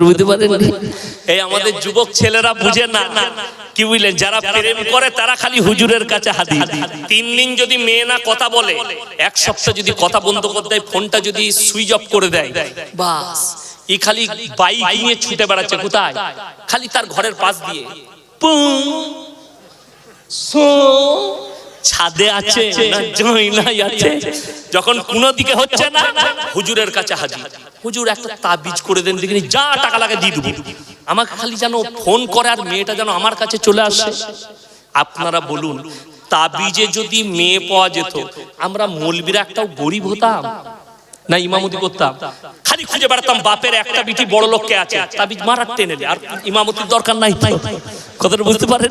বুঝতে পারেন এই আমাদের যুবক ছেলেরা বুঝে না। কি বুঝলেন? যারা প্রেম করে তারা খালি হুজুরের কাছে তিন দিন যদি মেয়ে না কথা বলে এক সপ্তাহ যদি কথা বন্ধ করে দেয় ফোনটা যদি সুইচ অফ করে দেয় বাস। ই খালি বাইক নিয়ে ছুটে বেড়াচ্ছে কোথায়? খালি তার ঘরের পাশ দিয়ে। পুং, সো, ছাদে আছে না জয়নাই আছে। যখন কোনো দিকে হচ্ছে না হুজুরের কাছে হাজির। হুজুর একটা তাবিজ করে দেন দেখিনি যা টাকা লাগে দিয়ে দেবো। আমাকে খালি যেন ফোন করে আর মেয়েটা যেন আমার কাছে চলে আসে। আপনারা বলুন তাবিজে যদি মেয়ে পাওয়া যেত আমরা মলবিরা একটাও গরিব হতাম না ইমামতি করতাম? খালি খুঁজে বেড়াতাম বাপের একটা বিটি বড় লোককে আছে। তাবিজ মারার টেনে আর ইমামতির দরকার নাই তাই কথাটা বুঝতে পারেন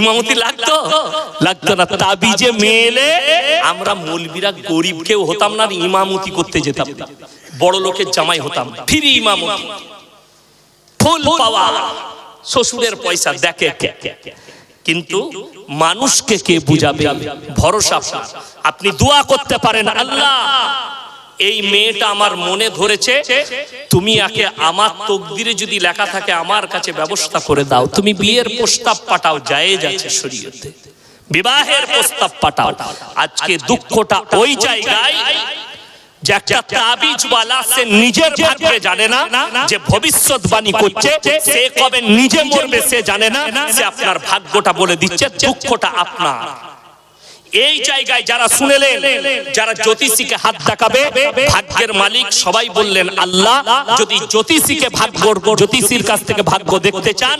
ইমামতি লাগতো? লাগতো না। তাবিজে মেলে আমরা মলবিরা গরিব কেউ হতাম না ইমামতি করতে যেতাম বড় লোকের জামাই হতাম ফ্রি ইমামতি। ফুল পাওয়া। শ্বশুরের পয়সা, দেখে। কিন্তু মানুষকে কে বুঝাবে? ভরসা আপনি দোয়া করতে পারেন আল্লাহ। এই মেয়েটা আমার মনে ধরেছে, তুমি একে আমার তকদিরে যদি লেখা থাকে আমার কাছে ব্যবস্থা করে দাও। তুমি বিয়ের প্রস্তাব পাঠাও যায় যাচ্ছে শরীয়তে। বিবাহের প্রস্তাব পাঠাও। আজকে দুঃখটা ওই জায়গায় আপনার ভাগ্যটা বলে দিচ্ছে, দুঃখটা আপনার। এই জায়গায় যারা শুনেলেন, যারা জ্যোতিষীকে হাত দেখাবে ভাগ্যের মালিক সবাই বললেন, আল্লাহ, যদি জ্যোতিষীকে ভাগ্য, জ্যোতিষীর কাছ থেকে ভাগ্য দেখতে চান,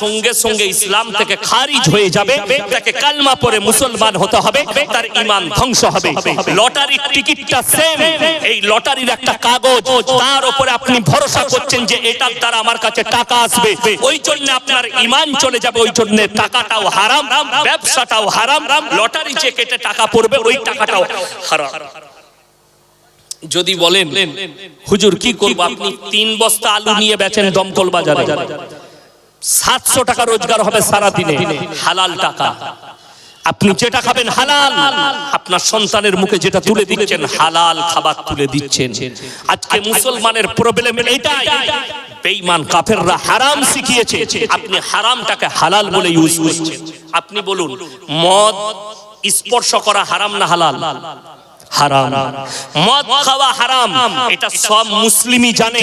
সঙ্গে সঙ্গে ইসলাম থেকে খারিজ হয়ে যাবে, তাকে কালমা পরে মুসলমান হতে হবে, তার ইমান ধ্বংস হবে। লটারির টিকিটটা সেম এই লটারির একটা কাগজ, তার উপরে আপনি ভরসা করছেন যে এটার দ্বারা আমার কাছে টাকা আসবে। ওই জন্য আপনার ইমান চলে যাবে, ওই জন্য টাকাটাও হারাম, ব্যবসাটাও হারাম, লটারি যে কেটে টাকা পড়বে ওই টাকাটাও হারাম। যদি বলেন হুজুর কি করব আপনি? তিন বস্তা আলু নিয়ে বেচেন দমকল বাজারে। সাতশো টাকা রোজগার হবে সারা দিনে হালাল টাকা। আপনি যেটা খাবেন হালাল, আপনার সন্তানের মুখে যেটা তুলে দিচ্ছেন, হালাল খাবার তুলে দিচ্ছেন। আজকে মুসলমানের প্রবলেম এটাই। কাফেররা হারাম শিখিয়েছে, আপনি হারামটাকে হালাল বলে ইউজ করছেন। আপনি বলুন, মদ স্পর্শ করা হারাম না হালাল? হারাম। মদ খাওয়া হারাম, এটা সব মুসলিমই জানে।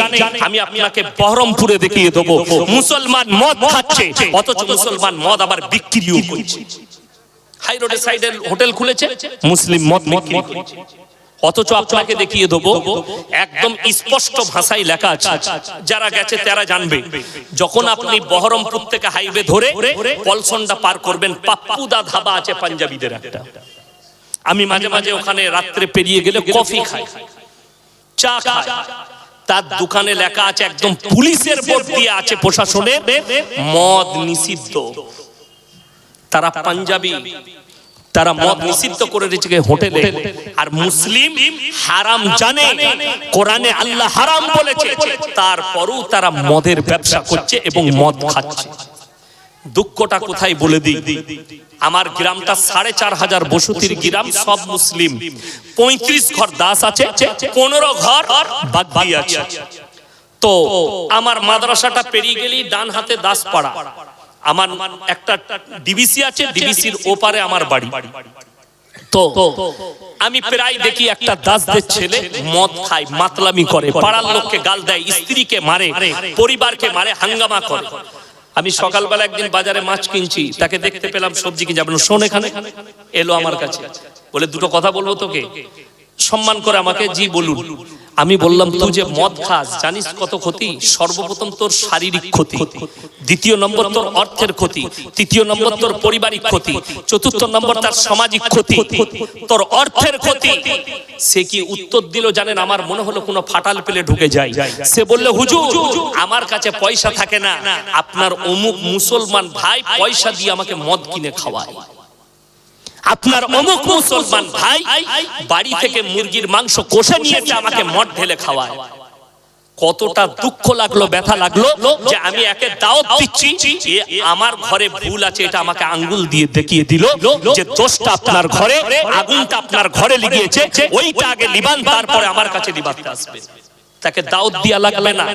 আমি আপনাকে বহরমপুরে দেখিয়ে দেবো, মুসলমান মদ খাচ্ছে, অথচ মুসলমান মদ আবার বিক্রিও করছে। হাই রোডের সাইডে হোটেল খুলেছে? মুসলিম বিক্রি অথচ আপনাকে দেখিয়ে দেবো একদম স্পষ্ট ভাষায় লেখা আছে যারা গেছে তারা জানবে। যখন আপনি বহরমপুর থেকে হাইওয়ে ধরে পলসনটা পার করবেন পাপ্পুদা ধাবা আছে পাঞ্জাবিদের একটা। আমি মাঝে মাঝে ওখানে রাত্রে পেরিয়ে গেলে কফি খাই। চা খাই। তার দোকানে লেখা আছে একদম পুলিশের বোর্ড দিয়ে আছে প্রশাসনের। মদ নিষিদ্ধ। তারা পাঞ্জাবি, তারা মদ নিষিদ্ধ করে রেখেছে হোটেলে, আর মুসলিম হারাম জানে, কোরআনে আল্লাহ হারাম বলেছে, তারপরও তারা মদের ব্যবসা করছে এবং মদ খাচ্ছে। দুঃখটা কোথায় বলে দিই? আমার গ্রামটা সাড়ে চার হাজার বসতির গ্রাম, সব মুসলিম। পঁয়ত্রিশ ঘর দাস আছে, পনেরো ঘর বাগদি আছে। তো আমার মাদ্রাসাটা পেরিয়ে গেলেই ডান হাতে দাস পাড়া। আমার একটা ডিবিসি আছে ডিবিসির ওপারে আমার বাড়ি। তো আমি প্রায় দেখি একটা দাসদের ছেলে মদ খায়, মাতলামি করে, পাড়ার লোককে গাল দেয়, স্ত্রীকে মারে, পরিবারকে মারে, হাঙ্গামা করে। আমি সকালবেলা একদিন বাজারে মাছ কিনছি, তাকে দেখতে পেলাম সবজি কিনছি। আপনার শোন এখানে। এলো আমার কাছে। বলে, দুটো কথা বলব তোকে? সম্মান করে আমাকে, জি, বলুন। আমি বললাম তুই যে মদ খাস জানিস কত ক্ষতি? সর্বপ্রথম তোর শারীরিক ক্ষতি দ্বিতীয় নম্বর তোর অর্থের ক্ষতি তৃতীয় নম্বর তোর পারিবারিক ক্ষতি চতুর্থ নম্বর তার সামাজিক ক্ষতি তোর অর্থের ক্ষতি সে কি উত্তর দিল জানেন আমার মনে হলো কোনো ফাটাল পেলে ঢুকে যায় সে বললে হুজুর আমার কাছে পয়সা থাকে না আপনার অমুক মুসলমান ভাই পয়সা দিয়ে আমাকে মদ কিনে খাওয়ায়। আপনার অমুক মুসলমান ভাই বাড়ি থেকে মুরগির মাংস কষে নিয়েছে আমাকে মদ ঢেলে খাওয়ায়। কতটা দুঃখ লাগল ব্যথা লাগল যে আমি একে দাওয়াত দিচ্ছি আমার ঘরে ভুল আছে এটা আমাকে আঙ্গুল দিয়ে দেখিয়ে দিল যে দোষটা আপনার ঘরে আগুনটা আপনার ঘরে লিগিয়েছে ওইটা আগে লিবান তারপরে আমার কাছে লিবাতে আসবে। তাকে দাওয়াত দিয়া লাগবে না।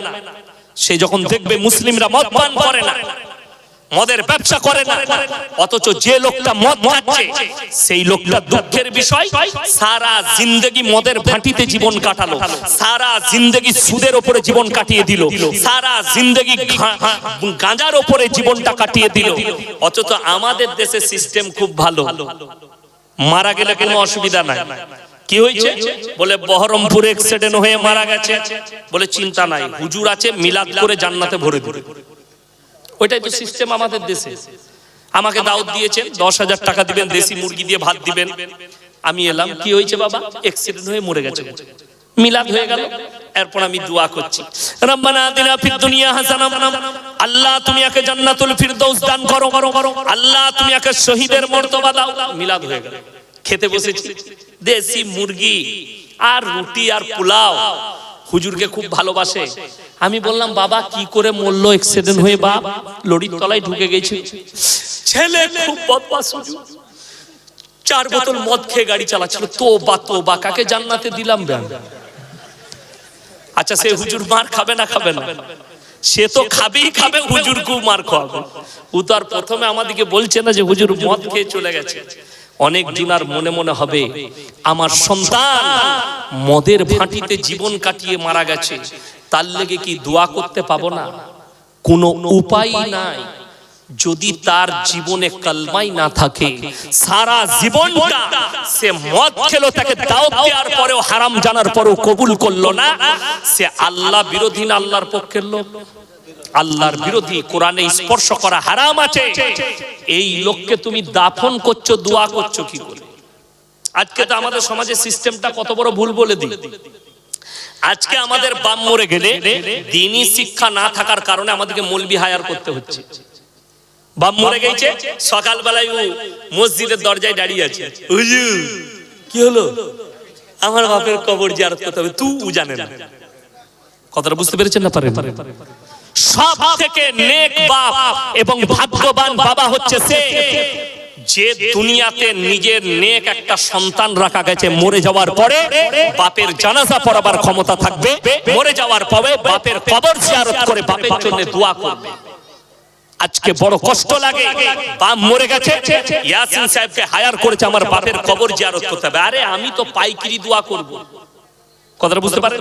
সে যখন দেখবে মুসলিমরা মদ পান করে না। মদের ব্যবসা করে না। অথচ যে লোকটা মদ খাচ্ছে, সেই লোকটা দুঃখের বিষয়। সারা জিন্দগি মদের ভাটিতে জীবন কাটালো। সারা জিন্দগি সুদের ওপরে জীবন কাটিয়ে দিল। সারা জিন্দগি গাঁজার ওপরে জীবনটা কাটিয়ে দিল। অথচ আমাদের দেশে সিস্টেম খুব ভালো। মারা গেলে কোনো অসুবিধা নাই। কি হয়েছে? বলে বহরমপুরে এক্সিডেন্ট হয়ে মারা গেছে। বলে, চিন্তা নাই, হুজুর আছে, মিলাদ করে জান্নাতে ভরে দিবে। ওইটাই তো সিস্টেম আমাদের দেশে। আমাকে দাওয়াত দিয়েছেন দশ হাজার টাকা দিবেন দেশি মুরগি দিয়ে ভাত দিবেন। আমি এলাম কি হয়েছে বাবা? অ্যাক্সিডেন্ট হয়ে মরে গেছে। মিলাদ হয়ে গেল। এরপর আমি দোয়া করছি। রব্বানা আতিনা ফিদ দুনিয়া হাসানা। আল্লাহ তুমি একে জান্নাতুল ফিরদৌস দান করো করো করো। আল্লাহ তুমি একে শহীদের মর্তবা দাও। মিলাদ হয়ে গেল। খেতে বসেছি। দেশি মুরগি আর রুটি আর পোলাও। হুজুরকে খুব ভালোবাসে। আমি বললাম, বাবা, কি করে মরলো অ্যাক্সিডেন্ট হয়ে বাপ? লরির তলায় ঢুকে গেছে। ছেলে খুব বদমাস চার বোতল মদ খেয়ে গাড়ি চালাচ্ছিল। তো বা তো বা কাকে জান্নাতে দিলাম ব্যান আচ্ছা সে হুজুর মার খাবে না খাবে না? সে তো খাবেই খাবে হুজুর কু মার খাওয়াবে। ও তো আর প্রথমে আমাদেরকে বলছে না যে, হুজুর, মদ খেয়ে চলে গেছে। অনেক দিন আর মনে মনে হবে, আমার সন্তান মদের ভাটিতে জীবন কাটিয়ে মারা গেছে, তার লেগে কি দোয়া করতে পাবো না? কোনো উপায় নাই। যদি তার জীবনে কলমাই না থাকে, সারা জীবনটা সে মদ খেলো, তাকে দাওয়াত দেওয়ার পরেও হারাম জানার পরেও কবুল করল না, সে আল্লাহ বিরোধী না আল্লাহর পক্ষের লোক। আল্লাহর বিরোধী কোরআনে স্পর্শ করা হারাম আছে। এই লোককে তুমি দাফন করছ, দোয়া করছ কি করে? আজকে তো আমাদের সমাজের সিস্টেমটা কত বড় ভুল বলে দিই। আজকে আমাদের বাম মরে গেলে দিনই শিক্ষা না থাকার কারণে আমাদেরকে মলবি হায়ার করতে হচ্ছে। বাম মরে গেছে, সকালবেলায় ও মসজিদের দরজায় দাঁড়িয়ে আছে। কি হলো? আমার বাপের কবর জিয়ারত করতে হবে তুই জানে না। কথাটা বুঝতে পেরেছেন না পারে সব থেকে নেক বাপ এবং ভাগ্যবান বাবা হচ্ছে সে। যে দুনিয়াতে নিজের নেক একটা সন্তান রাখা গেছে, মরে যাওয়ার পরে বাপের জানাজা পড়াবার ক্ষমতা থাকবে, মরে যাওয়ার পরে বাপের কবর জিয়ারত করে বাপের জন্য দোয়া করবে। আজকে বড় কষ্ট লাগে, বাপ মরে গেছে, ইয়াসিন সাহেবকে হায়ার করেছে আমার বাপের কবর জিয়ারত করতে হবে। আরে আমি তো পাইকিরি দোয়া করব। কথাটা বুঝতে পারেন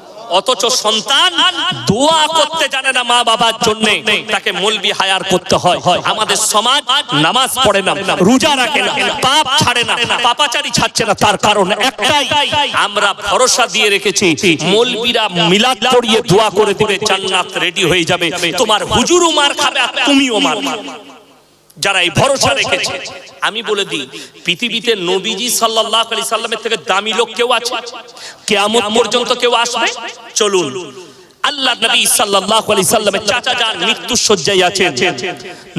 অথচ সন্তান দোয়া করতে জানে না মা বাবার জন্য। তাকে মলবি হায়ার করতে হয়। আমাদের সমাজ নামাজ পড়ে না, রোজা রাখে না, পাপ ছাড়ে না, পাপাচারি ছাড়ছে না। তার কারণ একটাই, আমরা ভরসা দিয়ে রেখেছি, মলবিরা মিলাদ পড়িয়ে দোয়া করে দিবে, জান্নাত রেডি হয়ে যাবে। তোমার হুজুরও মার খাবে আর তুমিও মার। খাবে যারা এই ভরসা রেখেছে। আমি বলে দিই পৃথিবীতে নবীজি সাল্লাল্লাহু আলাইহি সাল্লামের থেকে দামি লোক কেউ আছে? কিয়ামত পর্যন্ত কেউ আসবে? চলুন। আল্লাহ নবী সাল্লাল্লাহু আলাইহি সাল্লামের চাচা যান মৃত্যু শয্যায় আছেন।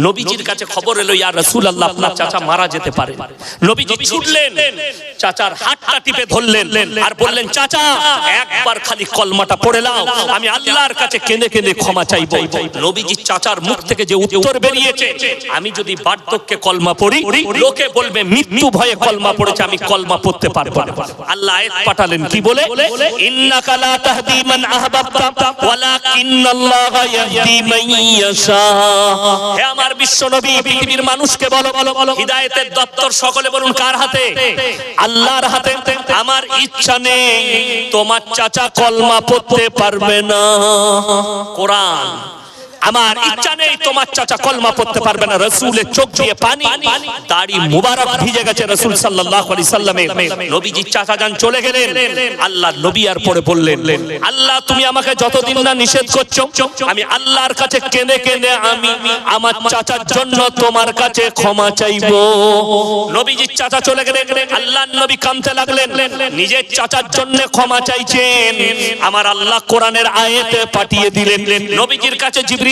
নবীজির কাছে খবর এলো ইয়া রাসূলুল্লাহ আপনার চাচা মারা যেতে পারে। নবীজি ছুটলেন চাচার হাতটা টিপে ধরলেন আর বললেন চাচা একবার খালি কলমাটা পড়ে নাও আমি আল্লাহর কাছে কেঁদে কেঁদে ক্ষমা চাইব। নবীজি চাচার মুখ থেকে যে উত্তর বেরিয়েছে আমি যদি বার্ধক্যে কলমা পড়ি লোকে বলবে মৃত্যু ভয়ে কলমা পড়েছে আমি কলমা পড়তে পারব না। আল্লাহ আয়াত পাঠালেন কি বলে ইন্নাকা লা তাহদি মান আহবাবতা। হে আমার বিশ্ব নবী পৃথিবীর মানুষকে বলো বলো বলো। হৃদায়তের দপ্তর সকলে বলুন কার হাতে? আল্লাহর হাতে। আমার ইচ্ছা নেই তোমার চাচা কলমা পড়তে পারবে না। কোরআন। আমার ইচ্ছা নেই তোমার চাচা কলমা পড়তে পারবে না। রসুলের চোখ দিয়ে পানি দাড়ি মুবারক ভিজে গেছে রসুল সাল্লাল্লাহু আলাইহি সাল্লামে নবীজি চাচা যান চলে গেলেন। আল্লাহ নবী আর পরে বললেন আল্লাহ তুমি আমাকে যতদিন না নিষেধ করছ আমি আল্লাহর কাছে কেঁদে কেঁদে আমি আমার চাচার জন্য তোমার কাছে ক্ষমা চাইব। নবীজি চাচা চলে গেলেন। আল্লাহ নবী কামতে লাগলেন। নিজের চাচার জন্য ক্ষমা চাইছেন। আমার আল্লাহ কোরআনের আয়াতে পাঠিয়ে দিলেন। নবীজির কাছে জিবরিল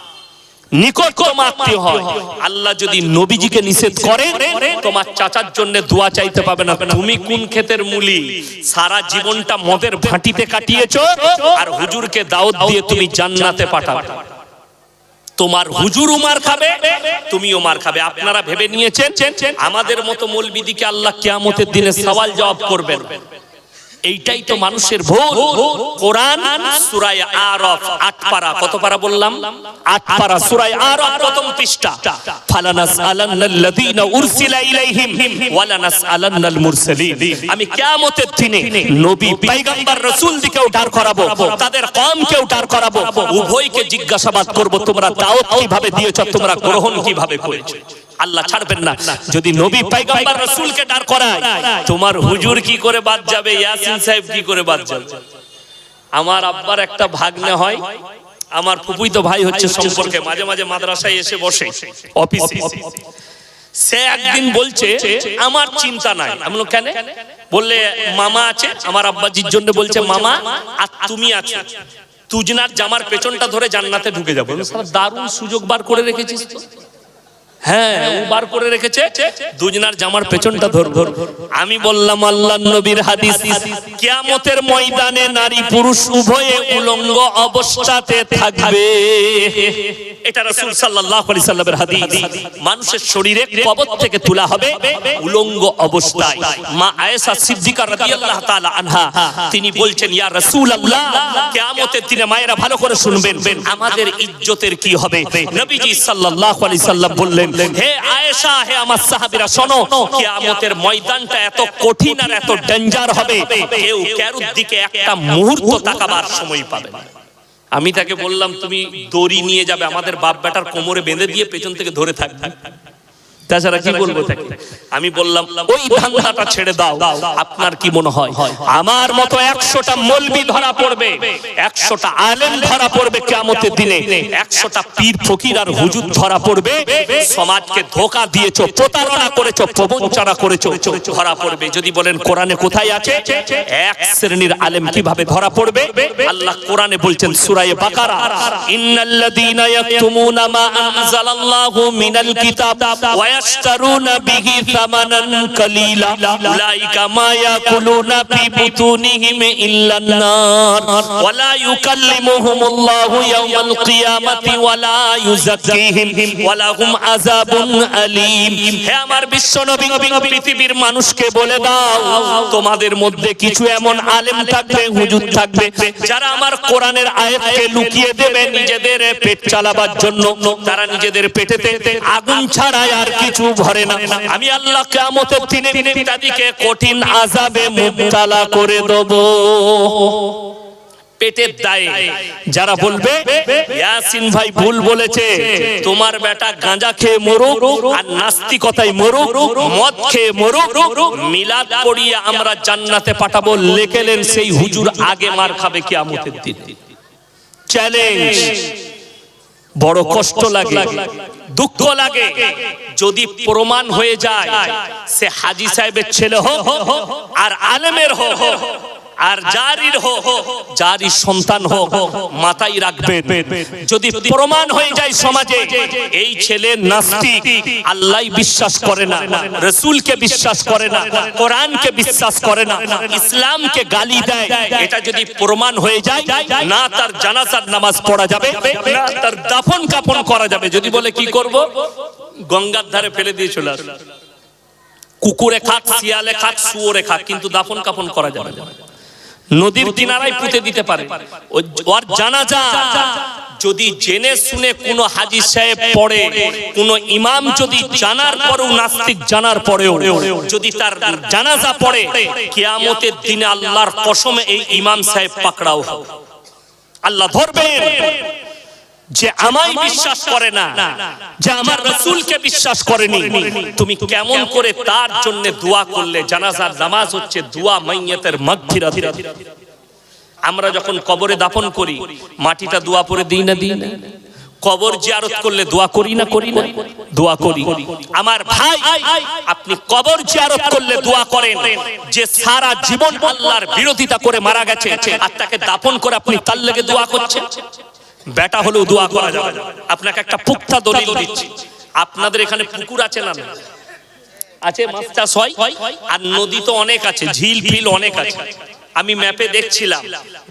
নিকটতম আত্মীয় হয়। আল্লাহ যদি নবীজিকে নিষেধ করে তোমার চাচার জন্য দোয়া চাইতে পাবে না। তুমি কোন ক্ষেতের মুলি? সারা জীবনটা মদের ভাটিতে কাটিয়েছো আর হুজুরকে দাওয়াত দিয়ে তুমি জান্নাতে পাঠাবে। তোমার হুজুর উমার খাবে তুমিও মার খাবে। আপনারা ভেবে নিয়েছেন? আমাদের মতো মৌলবিদিকে আল্লাহ কিয়ামতের দিনে সওয়াল জবাব করবেন। এইটাই তো মানুষের ভুল কোরআন সূরায়ে আরাফ, আট পারা। কত পারা বললাম? আট পারা। সূরায়ে আরাফ প্রথম পৃষ্ঠা। ফালানাস উরসিলা ইলাইহিম মুরসালিন। আমি কিয়ামতের দিনে নবী, পয়গম্বর রাসূল করাবো, তাদের উভয়কে জিজ্ঞাসাবাদ করব, তোমরা দাওয়াত কীভাবে দিয়েছ, তোমরা গ্রহণ কীভাবে করেছ। আল্লাহ ছাড়বেন না। যদি নবী পয়গম্বর রাসূলকে ডার করায় তোমার হুজুর কি করে বাদ যাবে? ইয়াসিন সাহেব কি করে বাদ যাবে? আমার আব্বার একটা ভাগ্নে হয় আমার ফুপুই তো ভাই হচ্ছে সম্পর্কে মাঝে মাঝে মাদ্রাসায় এসে বসে। অফিসে। সে একদিন বলছে আমার চিন্তা নাই। আমি কেন? বললে মামা আছে। আমার আব্বাজির জন্য বলছে মামা আর তুমি আছো? তুজনার জামার পেছনটা ধরে জান্নাতে ঢুকে যাব। দারুণ সুযোগ বার করে রেখেছিস তো। হ্যাঁ ও করে রেখেছে। দুজনার জামার পেছনটা ধর ধর। আমি বললাম, আল্লাহ নবীর হাদিস, কিয়ামতের ময়দানে নারী পুরুষ উভয়ে উলঙ্গ অবস্থাতে থাকবে। এটা রাসূল সাল্লাল্লাহু আলাইহি সাল্লামের হাদিস। মানুষের শরীরে কবর থেকে তোলা হবে উলঙ্গ অবস্থায়। মা আয়েশা সিদ্দিকা রাদিয়াল্লাহু তাআলা আনহা, তিনি বলছেন, ইয়া রাসূলুল্লাহ, কিয়ামতের দিনে মায়েরা ভালো করে শুনবেন। আমাদের ইজ্জতের কি হবে? নবীজি সাল্লাল্লাহু আলাইহি সাল্লাম বললেন হে আয়েশা হে আমার সাহাবীরা শোনো কিয়ামতের ময়দানটা এত কঠিন আর এত ডেঞ্জার হবে। কেউ কারুর দিকে একটা মুহূর্ত তাকাবার সময় পাবে না। আমি তাকে বললাম তুমি দড়ি নিয়ে যাবে আমাদের বাপ বেটার কোমরে বেঁধে দিয়ে পেছন থেকে ধরে থাকবে। তাছাড়া কি বলব তাকে? আমি বললাম ওই ধান্দাটা ছেড়ে দাও আপনার কি মনে হয়? আমার মতো একশোটা মলবি ধরা পড়বে একশোটা আলেম ধরা পড়বে কেমতের দিনে একশোটা পীর ফকির আর হুজুর ধরা পড়বে সমাজকে ধোকা দিয়েছ প্রতারণা করেছ প্রবঞ্চনা করেছ ধরা পড়বে। যদি বলেন কোরআনে কোথায় আছে এক শ্রেণির আলেম কীভাবে ধরা পড়বে? আল্লাহ কোরআনে বলছেন সূরায়ে বাকারা ইন্নাল্লাযীনা ইয়াকতুমুনা মা আনজালাল্লাহু মিনাল কিতাব ওয়া ওয়া লাহুম হে আমার পৃথিবীর মানুষকে বলে দাও, তোমাদের মধ্যে কিছু এমন আলেম থাকবে, হুজুর থাকবে, যারা আমার কোরআনের আয়াতকে লুকিয়ে দেবে নিজেদের পেট চালাবার জন্য। তারা নিজেদের পেটেতে আগুন ছাড়াই আর কিছু ভরে না। আমি আল্লাহ কিয়ামতের দিনে তাদেরকে কঠিন আযাবে মুবতালা করে দেব। পেটের দায়ে যারা বলবে, ইয়াসিন ভাই ভুল বলেছে, তোমার বেটা গাঁজা খেয়ে মরুক আর নাস্তিকতায় মরুক, মদ খেয়ে মরুক, মিলাদ পড়িয়ে আমরা জান্নাতে পাঠাবো। লেখেলেন সেই হুজুর আগে মার খাবে কিয়ামতের দিন। চ্যালেঞ্জ বড় কষ্ট লাগে দুঃখ লাগে। যদি প্রমাণ হয়ে যায় সে হাজি সাহেবের ছেলে হোক আর আলেমের হোক আর জারির হোক জারির সন্তান হোক মাথায় রাখবেন। যদি প্রমাণ হয়ে যায় সমাজে, এই ছেলে নাস্তিক আল্লাহ বিশ্বাস করে না, রসুলকে বিশ্বাস করে না, কোরআনকে বিশ্বাস করে না, ইসলামকে গালি দেয়, এটা যদি প্রমাণ হয়ে যায়, না তার জানাজার নামাজ পড়া যাবে, না তার দাফন কাফন করা যাবে। যদি বলে কি করব? গঙ্গার ধারে ফেলে দিয়ে চলে আসবে। কুকুরে খাক, শিয়ালে খাক, শুয়োরে খাক, কিন্তু দাফন কাফন করা যাবে না। নদীর কিনারায় পুঁতে দিতে পারে। ওর জানাজা যদি জেনে শুনে কোন হাজি সাহেব পড়ে, কোন ইমাম যদি জানার পরেও, নাস্তিক জানার পরেও, যদি তার জানাজা পড়ে, কেয়ামতের দিনে আল্লাহর কসমে এই ইমাম সাহেব পাকড়াও আল্লাহ ধরবেন। যে আমায় বিশ্বাস করে না যে আমার রসুলকে বিশ্বাস করেনি তুমি কেমন করে তার জন্য দোয়া করলে? জানাজার নামাজ হচ্ছে দোয়া মাইয়াতের মাগফিরাত। আমরা যখন কবরে দাফন করি মাটিটা দোয়া পরে দিই না দিই না। কবর জিয়ারত করলে দোয়া করি না করি না? দোয়া করি। আমার ভাই আপনি কবর জিয়ারত করলে দোয়া করেন যে সারা জীবন আল্লাহর বিরোধিতা করে মারা গেছে আর তাকে দাফন করে আপনি তার লেগে দোয়া করছেন। বেটা হলেও দোয়া করা যাবে। আপনাকে একটা পুক্তা দলিল দিচ্ছি। আপনাদের এখানে পুকুর আছে না? আছে, মাছ চাষ হয়? আর নদী তো অনেক আছে, ঝিল ফিল অনেক আছে। আমি ম্যাপে দেখছিলাম,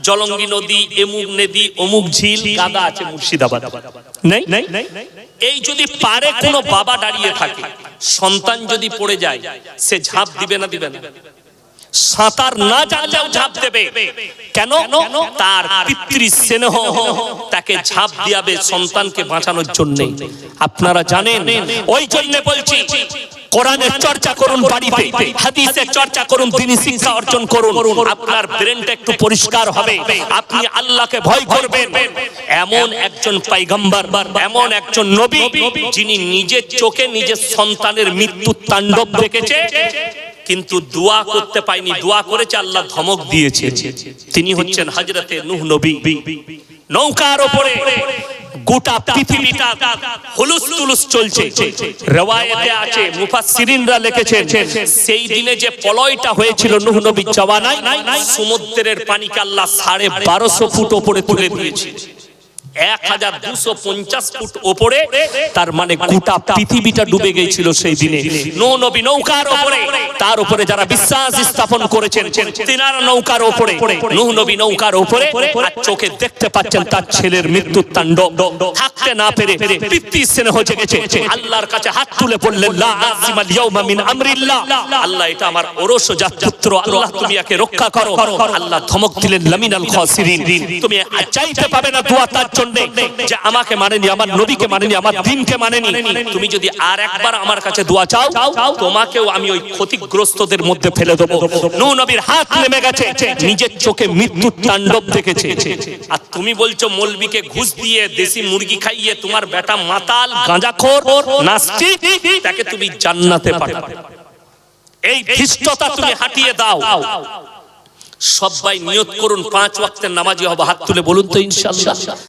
জলঙ্গি নদী এমুক নদী অমুক ঝিল কাদা আছে মুর্শিদাবাদ। নেই? এই যদি পারে কোনো বাবা দাঁড়িয়ে থাকে, সন্তান যদি পড়ে যায়, সে ঝাঁপ দিবে না দিবে না? সাঁতার না জানলেও ঝাঁপ দেবে। কেন? তার পিতৃ স্নেহ তাকে ঝাঁপ দিয়াবে সন্তানকে বাঁচানোর জন্য। আপনারা জানেন ওই জন্য বলছি কোরআনের চর্চা করুন বাড়িতে হাদিসের চর্চা করুন তিনি শিক্ষা অর্জন করুন আপনার ব্রেনটা একটু পরিষ্কার হবে আপনি আল্লাহকে ভয় করবেন। এমন একজন পাইগম্বর এমন একজন নবী যিনি নিজের চোখে নিজের সন্তানের মৃত্যু তাণ্ডব দেখেছে। কিন্তু দোয়া করতে পাইনি। দোয়া করেছে আল্লাহ ধমক দিয়েছে। তিনি হচ্ছেন হজরতে নুহ নবী। নৌকার ওপরে গোটা পৃথিবীটা হুলুস চলছে। সেই দিনে যে হয়েছিল সমুদ্রের পানিকে আল্লাহ সাড়ে বারোশো ফুট ওপরে তুলে দিয়েছে। এক হাজার দুশো পঞ্চাশ ফুট ওপরে তার মানে গোটা পৃথিবীটা ডুবে গিয়েছিল সেই দিনে। নৌ নবী নৌকার ওপরে তার উপরে যারা বিশ্বাস স্থাপন করেছেন তিনারা নৌকার ওপরে নূহ নবী নৌকার ওপরে আর চোখে দেখতে পাচ্ছেন তার ছেলের মৃত্যুর তাণ্ডব। থাকতে না পেরে পিতৃ স্নেহ জেগেছে। আল্লাহর কাছে হাত তুলে পড়লেন লা আসিমাল ইয়াউমা মিন আমরিল্লাহ। আল্লাহ এটা আমার পুত্র। আল্লাহ তুমি একে রক্ষা করো। আল্লাহ ধমক দিলেন লামিনাল খাসিরিন। তুমি চাইতে পাবে না দোয়া তার জন্য। যে আমাকে মানেনি আমার নবীকে মানেনি আমার দিনকে মানেনি তুমি যদি আর একবার আমার কাছে দোয়া চাও, তোমাকেও আমি ওই ক্ষতিগ্রস্তদের মধ্যে ফেলে দেবো। নবীর হাত নেমে গেছে, নিজের চোখে মৃত্যুর তাণ্ডব দেখেছে। আর তুমি বলছো, মলবিকে ঘুষ দিয়ে দেশি মুরগি খাইয়ে তোমার বেটা মাতাল গাঁজাখোর তাকে তুমি জান্নাতে এই ধৃষ্টতা তুমি হাটিয়ে দাও। সবাই নিয়ত করুন, পাঁচ ওয়াক্তের নামাজি হব। হাত তুলে বলুন তো